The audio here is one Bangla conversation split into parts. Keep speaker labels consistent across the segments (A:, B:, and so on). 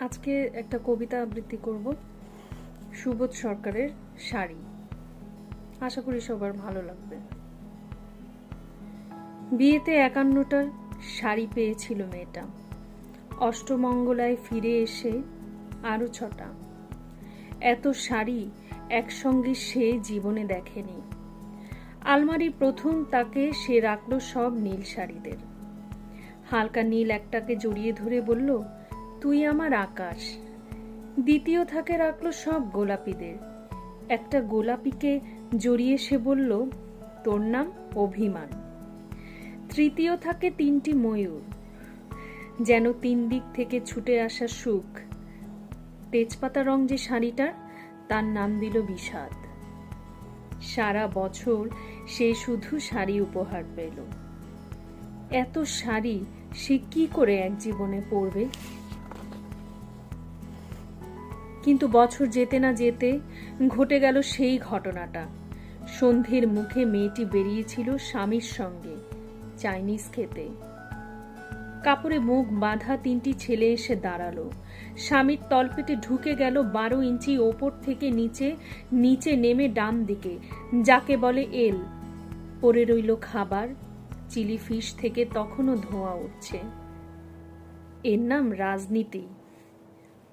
A: আজকে একটা কবিতা আবৃত্তি করব। সুবোধ সরকারের শাড়ি। আশা করি সবার ভালো লাগবে। বিয়েতে একান্নটার শাড়ি পেয়েছিল মেয়েটা। অষ্টমঙ্গলায় ফিরে এসে আরও ছটা। এত শাড়ি একসঙ্গে সে জীবনে দেখেনি। আলমারি প্রথম তাকে সে রাখল সব নীল শাড়িদের। হালকা নীল একটাকে জড়িয়ে ধরে বলল তুই আমার আকাশ। দ্বিতীয় থাকে রাখল সব গোলাপিদের। একটা গোলাপিকে জড়িয়ে সে বলল, তোর নাম অভিমান। তৃতীয় থাকে তিনটি ময়ূর। যেন তিন দিক থেকে ছুটে আসা সুখ। তেজপাতা রং যে শাড়িটার, তার নাম দিল বিষাদ। সারা বছর সে শুধু শাড়ি উপহার পেল। এত শাড়ি সে কি করে এক জীবনে পরবে? কিন্তু বছর যেতে না যেতে ঘটে গেল সেই ঘটনাটা। সন্ধ্যের মুখে মেয়েটি বেরিয়েছিল স্বামীর সঙ্গে, চাইনিজ খেতে। কাপড়ে মুখ বাঁধা তিনটি ছেলে এসে দাঁড়াল। স্বামীর তলপেটে ঢুকে গেল বারো ইঞ্চি ওপর থেকে নিচে নিচে নেমে ডান দিকে, যাকে বলে এল। পরে রইল খাবার, চিলি ফিশ থেকে তখনও ধোঁয়া উঠছে। এর নাম রাজনীতি।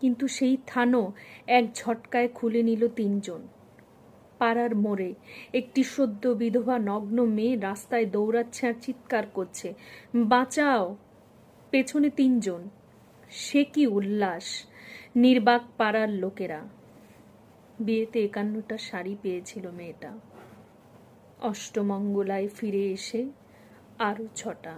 A: কিন্তু সেই থানও এক ঝটকায় খুলে নিল তিনজন। পাড়ার মোড়ে একটি সদ্য বিধবা নগ্ন মেয়ে রাস্তায় দৌড়াচ্ছে আর চিৎকার করছে, বাঁচাও! পেছনে তিনজন। সে কি উল্লাস, নির্বাক পাড়ার লোকেরা। বিয়েতে একান্নটা শাড়ি পেয়েছিল মেয়েটা। অষ্টমঙ্গলায় ফিরে এসে আরও ছটা।